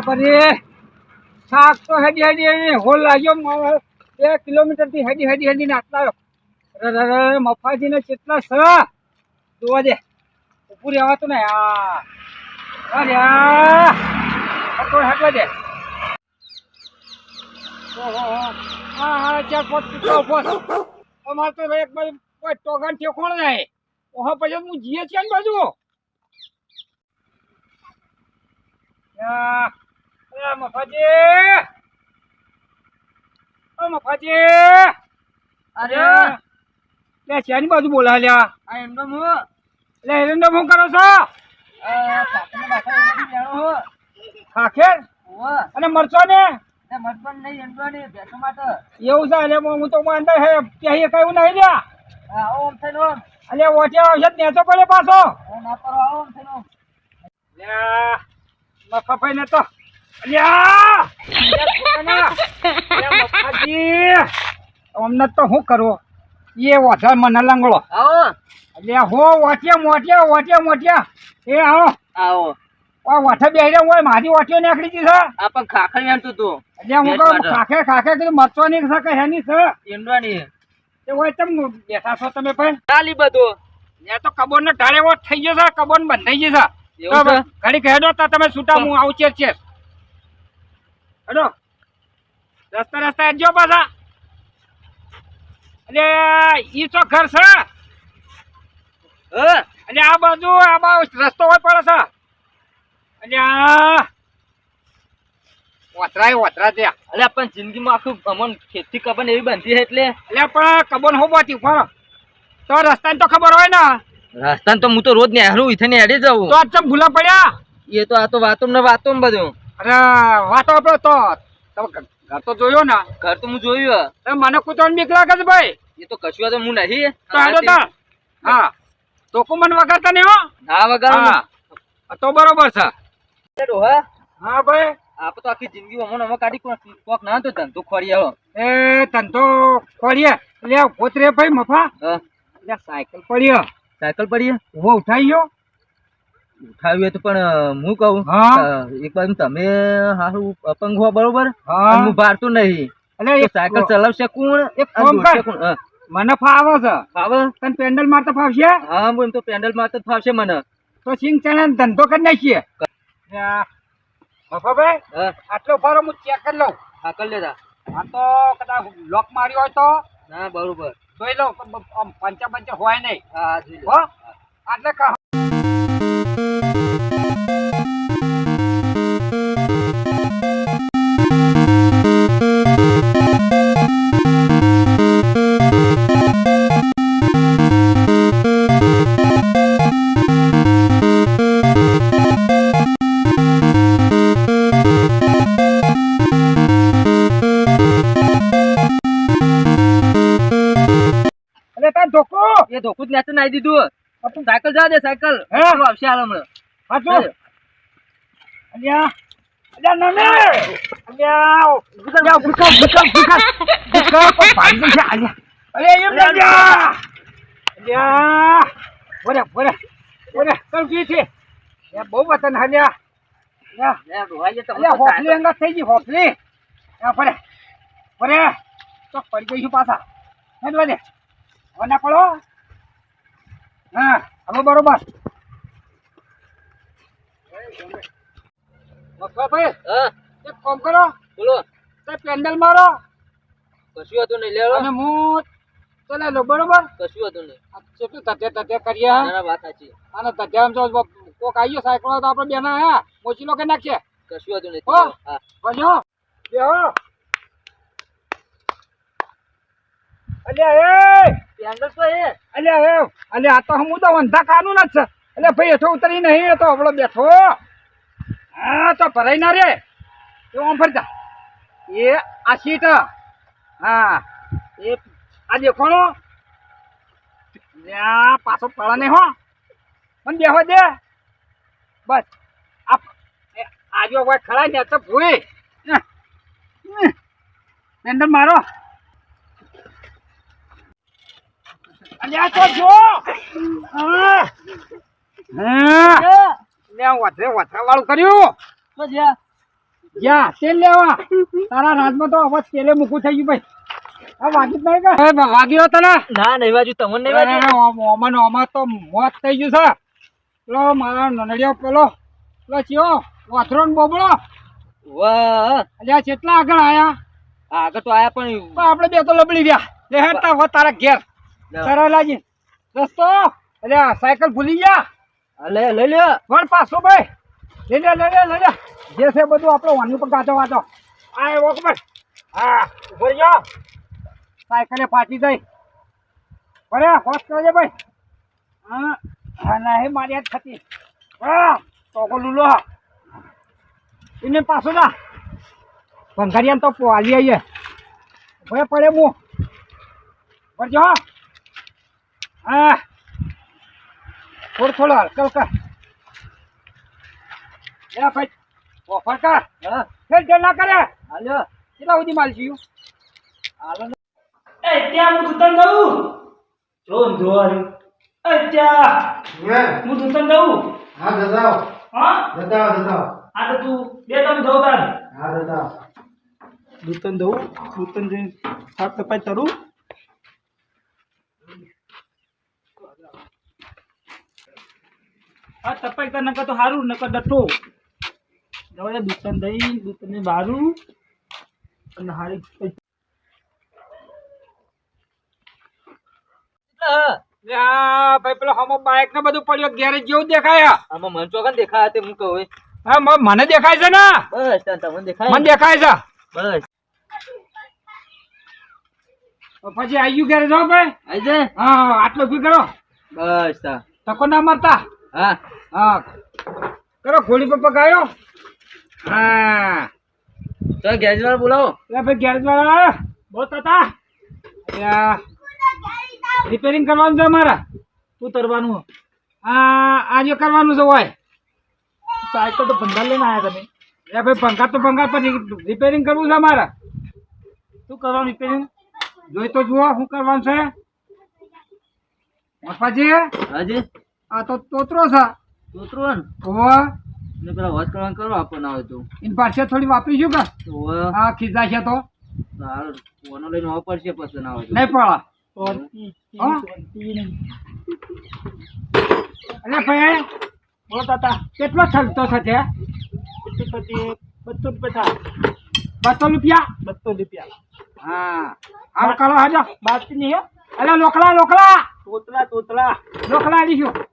બાપા શાક તો હેડી હેડી હેડી હોલ લાગ્યો. બે કિલોમીટરથી હેડી હેડી હેડી નાખતા આવ્યો અરે અરે મફાજી ને કેટલા સ. જોવા દે. ઉપર આવતો ને આ. અરે આ. તો હેડવા દે. હા હા ચાર પીતો પોત અમારે તો એક બાજુ કોઈ ટોગન ઠેકોણ પછી હું જીએ છે ને બાજુ? યા, એ મફાજી! ઓ મફાજી! અરે! લે શેની બાજુ બોલા લ્યા આ એમનો મુ. લે એરંડો શું કરો છો? ખાખેર અને મરચો ને? એમનો એવું છે એટલે હું તો અંદર હે ક્યાંય કયું નહીં લ્યા. ઓમ થઈને ઓમ એટલે ઓઠિયા આવશે નેચો પડે પાછો. ના કરો ઓમ થઈને ઓમ ને તો અમને તો શું કરવો? એ વધારે મને લંગડો. એટલે હો વાટિયા મોટિયા વાટિયા મોટિયા એ આવો. આવો. વાઠા બેહી રહ્યા હોય મારી વાટીઓ નીકળી ગઈ છે. આ પણ ખાખર વેણતું તું. એટલે હું કહું ખાખે ખાખે કીધું મરચવાની છે કે હેની છે? તે હોય તમ બેઠા છો તમે ચાલી બધું. ત્યાં તો નો ઢાળે થઈ ગયો છે કબોન બંધાઈ ગઈ છે. છે? હેડો તો તમે છૂટા હું આવું ચેર ચેર હેડો રસ્તા રસ્તા જો પાછા. અને ઈ તો ઘર છે. અને આ બાજુ આ બાજુ રસ્તો હોય પડે છે. અને આ વતરા છે. અલે પણ જિંદગીમાં આખું અમન ખેતી કબન એવી બંધી છે એટલે? અલે પણ કબોન હો બાતી પણ તો રસ્તાની તો ખબર હોય ને. રસ્તાને તો હું તો રોજ નેહરું ઇથે નેહરી જાઉં. તો આજ ભૂલા પડ્યા? એ તો આ તો વાતો ને વાતો બધું. અરે વાતો આપડે તો. તમે ઘર તો જોયો ને? ઘર તો હું જોયું તમે મને કૂતરાની બીક લાગે છે ભાઈ? એ તો કશું તો હું નહીં તો હેડો તા હા. તો મને વગાડતા નહીં હો. ના વગર હા. તો બરોબર છે. હા. હા ભાઈ. આપ તો આખી જિંદગી અમો અમો કાઢી કોક ના તો ધંધો ખોરી આવો. એ ધંધો ખોરીએ. લે ગોતરે ભાઈ મફા. લે સાયકલ પડી સાયકલ પડી હે? ઉઠાઈ ગયો. ઉઠાવ્યું હોય તો પણ હું કહું એક બાજુ તમે હારું અપંગ હો બરોબર? હું. ભારતું નહીં. એટલે સાયકલ ચલાવશે કોણ? હા. મને ફાવે છે. ફાવે? તને પેન્ડલ મારતા ફાવશે? હા હું તો પેન્ડલ મારતા ફાવશે મને. તો સિંગ ચણા ધંધો કરી નાખીએ. મફાભાઈ આટલો ભારો હું ચેક કરી લઉં. હા કરી લેતા. આ તો કદાચ લોક માર્યો હોય તો. ના બરોબર. જોઈ બ- પંચા પંચા હોય નહીં. હા જોઈ લો. આટલે એ ધોકું જ નેચે નાઈ દીધું તું સાયકલ જવા દે સાયકલ. હે? આવશે હાલ હમણાં. હાચો? અલ્યા અલ્યા નમે! અલ્યા અલ્યા ભૂકા ભૂકા ભૂકા ભૂકા પણ ભાગી છે અલ્યા. અરે એમ ના જા અલ્યા. બોરે બોરે બોરે કમ કી છે? એ બહુ વતન હાલ્યા અલ્યા. લે, ડોહાઈએ તો હોફલી અંગત થઈ ગઈ હોફલી આ પડે પડે તો પડી ગઈ છું પાછા. હેડવા દે પડો. હા હવે બરોબર. મફાભાઈ હા. એક કામ કરો. બોલો. તે પેન્ડલ મારો. કશું હતું નહીં લેલો અને હું ચલાવી લો બરોબર? કશું હતું નહીં. આ કેટલું તથે તથે કરીએ ના, વાત સાચી. અને ધધ્યામ તો કોક આવીયો સાયકલ તો આપણે બેના હા? મોચીલો કે નાખીએ. કશું હતું નહીં. હો? બજો બેહો. અલ્યા એ! પેન્ડલ તો એ અલ્યા એ! અલ્યા આ તો હું તો વંધા કાનૂન જ છે. અલ્યા ભાઈ હેઠો ઉતરી નહીં તો હવળો બેઠો. હા તો ભરાઈ ના રે. એ આમ ફરતા એ આ સીટ હા. એ આ દેખોણો. પાછો પડા નહીં હો. મને બેહો દે. બસ. આ આજો ભાઈ ખરા ને તો ભૂઈ. પેન્ડલ મારો અલ્યા તો જો! હા. હા. લે વાળું કર્યું. તો જ્યાં. તેલ લેવા. તારા રાજમાં તો અવાજ તેલે મૂકું થઈ ગયું ભાઈ. આ વાગી નહીં કે? હવે વાગ્યો તને ના? નહીં બાજુ તમને નહીં બાજુ ઓમાં ઓમાં તો મોત થઈ ગયું છે. પેલો મારા નનડિયો પેલો. પેલો ચિયો વાથરો ને વાહ. અલ્યા કેટલા આગળ આયા? આગળ તો આયા પણ પણ આપણે બે તો લબડી ગયા. લે હેડતા હો તારા ઘેર. સરલાજી અલ્યા સાયકલ ભૂલી ગયા? લે લઈ લ્યો. વળ પાછો ભાઈ. લઈ લે લઈ લે લઈ લે. જે છે બધું આપણે વાની પર ગાતો વાતો આ એવો ખબર હા ઊભો રહ્યો. સાયકલે ફાટી જાય બરે હોશ કરજે ભાઈ. હા હા ના હે મારી હાથ થતી. હા તો લુલો. એને પાછો જા. ભંગારિયાને તો પોલી આવીએ ભાઈ પડે હું. ભરજો હા. થોડું થોડું હલકલ કર લે ભાઈ. ઓફર કર હા. ફેર જે ના કરે. હાલ્યો કેટલા સુધી માલ છે હાલો ને. એ ત્યાં હું દૂતન દઉં જોન ધોવારી એ ત્યાં. હું? દૂતન દઉં હા દાદા હા? દાદા દાદા આ તો તું બે તમે દઉં તાર. હા દાદા દૂતન દઉં દૂતન જઈને સાફ સફાઈ કરું આ તપાઈ કર નકર તો સારું નકર ડઠો જવા દે દૂતન દઈ દૂતન ને બારું. અને હારી હા. ભાઈ પેલો હમો બાઇક ને બધું પડ્યો ગેરેજ જેવું દેખાય. આમાં મન ચોકન દેખાય તે હું કહું હા મને દેખાય છે ને? બસ તમને દેખાય. મને દેખાય છે. બસ. પછી આવી ગયું ગેરેજ હો ભાઈ. આઈ જાય હા આટલું ઊભી કરો. બસ તકો ના મારતા. હા હા. કરો ખોડી પર પકાયો. હા. તો ગેરેજ વાળા બોલાવો. એટલે ભાઈ ગેરેજ વાળા બહુ હતા રિપેરિંગ કરવાનું છે મારા શું તરવાનું આ આજે કરવાનું છે હોય. સાયકલ તો ભંગાર લઈને આવ્યા તમે. એટલે ભાઈ ભંગાર તો ભંગાર પર રિપેરિંગ કરવું છે અમારે. શું કરવાનું રિપેરિંગ જોઈ તો જુઓ શું કરવાનું છે. મફાજી હાજી. આ તો તોતરો છે. તોતરો ને? ઓવો ને પેલા વાત કરવાનું કરો આપણને આવે તો. ઇન પાછળ થોડી વાપરીશું કે હા આ ખીચા છે તો. સારું. ફોનો લઈને વાપરશે પડશે પછી ના આવે નહીં પડે. નહીં. એટલે ભાઈ બોલો તાતા કેટલો ખર્ચો થશે? બસો રૂપિયા બસો રૂપિયા? બસો રૂપિયા. હા. હાલ કરો હાજો બાકી નહીં અરે લોકલા લોકલા. તોતલા તોતલા. લોકલા આવીશું હમ.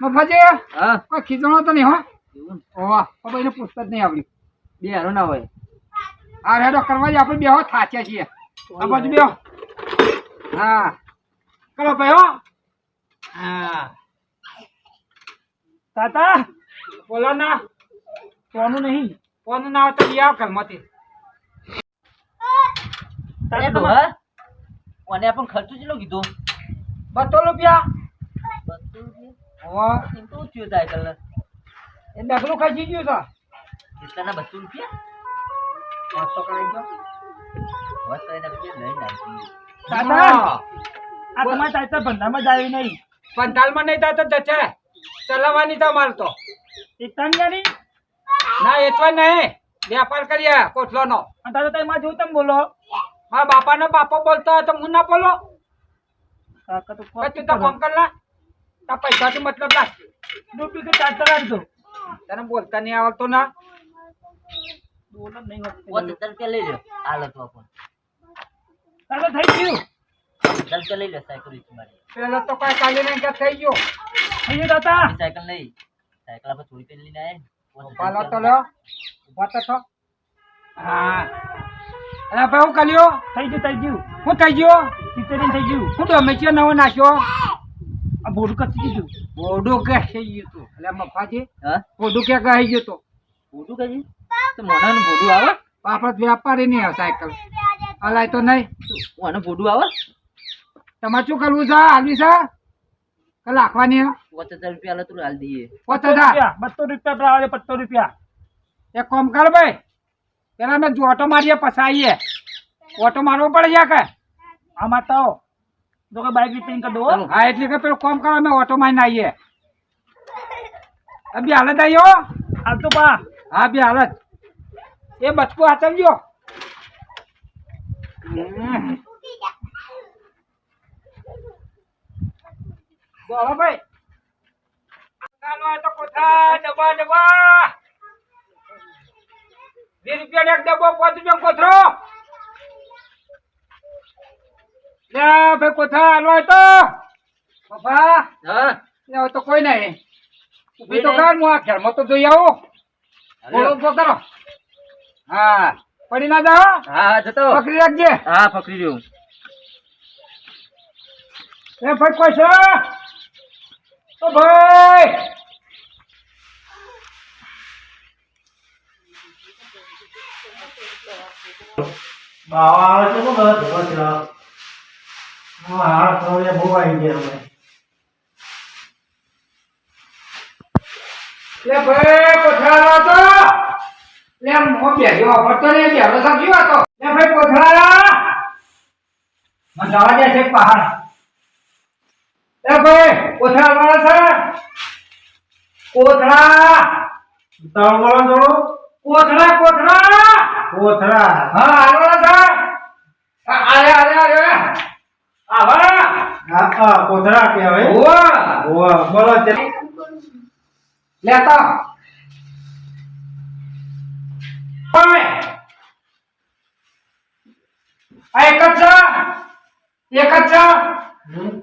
મફાજી હા. કોઈ તો નહીં હો? ઓવા તો એને પૂછતા નહીં આવડ્યું બે હારો ના હોય. આ રેડો કરવા જ આપણે બેહો થાચ્યા છીએ. આ બાજુ હા. કરો ભાઈ હો. હા. તાતા બોલો ના. નહીં. ફોન ના આવે તો લઈ આવ એ તમારે ડોહા, ઓને આપણને ખર્ચો કેટલો કીધો? બસો રૂપિયા. બસો રૂપિયા ઓવા એમ તો થયું સાયકલ ને એ ડગલું ખાઈ ગયું છે કેટલાના બસો રૂપિયા પાંચસો કરાવી દો વોશ કરીને પછી લઈને આવી તાતા આ તમારે તાતા ભંડારમાં જ નહીં થાય તો જશે ચલાવવાની તો અમારે તો આની ના એચવા નહીં વેપાર કરીએ કોથલોનો અને તાતા તમે મારા જેવું તમે બોલો. મારા બાપાનો બાપો બોલતો હોય તો હું ના બોલો કાકા તો તું તો ફોન કર લા. તાર પૈસાથી મતલબ રાખજો. ડુપ્લિકેટ ચાર્જ રાખજો. તને બોલતા નહીં આવડતો ના. બોલો નહીં રૂપિયા લઈ લો હાલો તો આપણને તાતા થઈ ગયું. રૂપિયા લઈ લો સાયકલ મારી. પેલો તો કઈ કાલે નહીં કે થઈ ગયો. થઈ ગયું એ સાયકલ નહીં સાયકલ આપણે થોડી પેલી લઈને હજાર પાલો તો રૂપિયા. ઊભા તો થો હા. અરે ભાઈ હું કર્યો? થઈ ગયું થઈ ગયું. હું થઈ ગયો? રિપેરિંગ થઈ ગયું. હું તો નવો નાખ્યો? આ બોર્ડ કસી ગયું બોડું કે થઈ ગયું તું? એટલે મફાજી હા? બોડું કે કહી ગયું તું? ભોડું કહી તો મોઢાનું ભોડું આવે? આપણે વ્યાપારી નહીં આવે સાયકલ. હલાય તો નહીં. ઓને ભોડું આવે? તમારે શું કરવું છે? હાલવી છે? કે લાખવાની પાંચ હજાર રૂપિયા હાલો તું હાલ દઈએ. પોત હજાર રૂપિયા બસો રૂપિયા પર આવે રૂપિયા. એક કોમ કર ભાઈ. પેલા મેં જો ઓટો મારીએ પછી આવીએ ઓટો મારવો પડે છે કે? આમાં તો જો કે બાઇક રિપેરિંગ કરી દો. હા. એટલે કે પેલો કોમ કરો અમે ઓટો માં આવીએ બે હાલત આવ્યો હાલ તો પા. હા બી હાલત. એ બચકો હાચવજો. બોલો ભાઈ. તો કોથા ડબ્બા ડબ્બા. વીસ રૂપિયા એક ડબ્બો પાંચ રૂપિયા કોથરો લે ભાઈ કોથા હાલો હોય તો? પપ્પા હા. લે તો કોઈ નહીં. ઊભી તો કર હું આ ઘરમાં તો જોઈ આવું. બોલો ઊભો કરો. હા પડી ના જાઓ હા. જતો. પકડી રાખજે. હા પકડી રહ્યું એ ભાઈ કોઈ છે? ઓ ભાઈ. બાવા આવે છે થયા. હા, હાથ હવે બહુ આવી ગયા અમે. લે ભાઈ કોથળા તો. લે મો બેહ્યો પડતો ને બેહરો સમજી વાતો લે ભાઈ કોથળા મને જવા દે છે પહાડ. લે ભાઈ કોથળા છે કોથળા. ઉતાવળ બોલો થોડું. કોથળા કોથળા. કોથળા. હા આલોડા છે આ- આરે આરે આરે આવા? હા, હા, કોથળા હવે? ઓવા ઓવા બોલો તે- લેતા. ભાઈ આ એક જ એક જ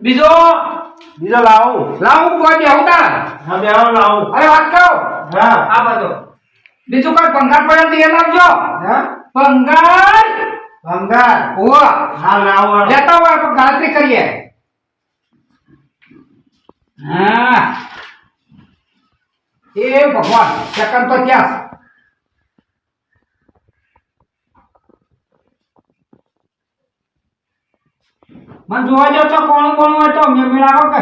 બીજો? બીજો લાવો. લાવું કોઈ બેહું તાર હા બેહો લાવું. અરે વાત કરો. હા. આ બધો બીજું કોઈ ભંગાર પડે તો એ લાવજો હા? ભંગાર? ભંગાર ઓવા હા લાવો લેતા હોય આપણે ગણતરી કરીએ. હા. એ ભગવાન સેકન્ડ તો થયા મને જોવા જાવ તો કોણ કોણ હોય તો મેં મેળાવો કે.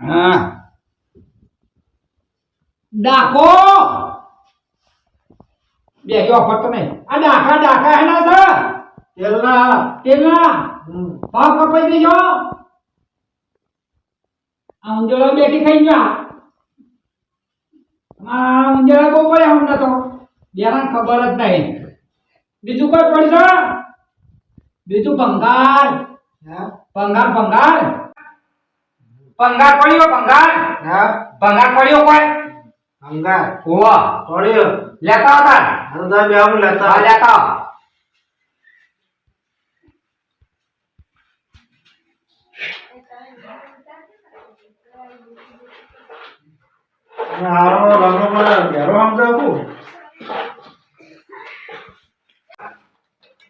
હા. ડાકો. બે જો ફરતો નહીં. આ ડાકા ડાકા હેના છે? તેલના. તેલના. ભાવ કપાઈ દેજો. આ ઉંજળો બેઠી ખાઈ જા આ ઉંજળા બહુ પડ્યા હમણાં તો. બેરાન ખબર જ નહીં. બીજું કોઈ પડશે બીજું ભંગાર. હા? ભંગાર ભંગાર. ભંગાર પડ્યો ભંગાર. હા? ભંગાર પડ્યો કોઈ? ભંગાર. હોવા. પડ્યો. લેતા હતા. હા તો તમે બેહો લેતા. હા લેતા હારો રંગો મને ઘેરો સમજાવું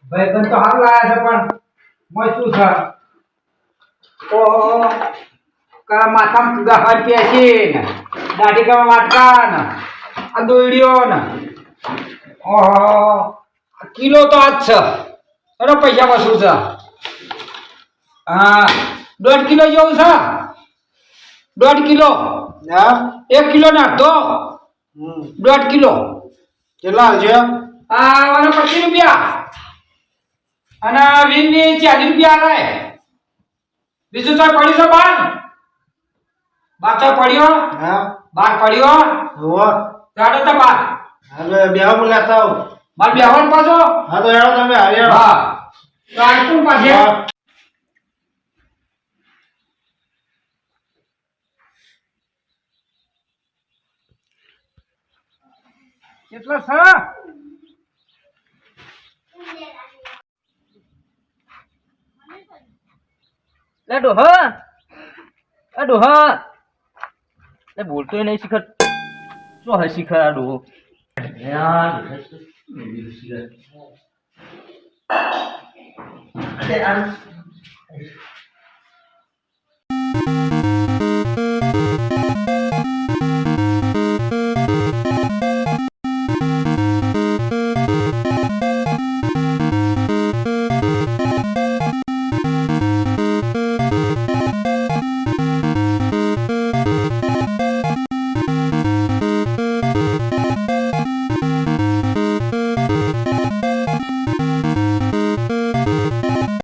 ભાઈ બંધ તો હાલ લાયા છે પણ મોય શું છે? તો કરા માથામાં ગહાડ પેસીને દાઢી કરવા વાટકા ને આ દોડ્યો ને કિલો તો આજ છે. અરે પૈસા વસૂલ છે? હા દોઢ કિલો જેવું છે? દોઢ કિલો? હા એક કિલો ના તો? દોઢ કિલો. કેટલા છે આ અને પચીસ રૂપિયા. અને વીનની ચાલીસ રૂપિયા આવે. બીજું તો પડ્યું છે બાર. બાર તો પડ્યો. હા. બાર પડ્યો. ચાલો તો બાર. હવે બેહો લેતા આવો માર બેહવાનું પાછો? હા તો હેડો તમે હારી હા. તો આ પાછે? કેટલા હા છે? લે ડોહા. એ ડોહા. બોલતો નહીં શીખર. શું હે શીખર આ ડોહો? યાર અરે આ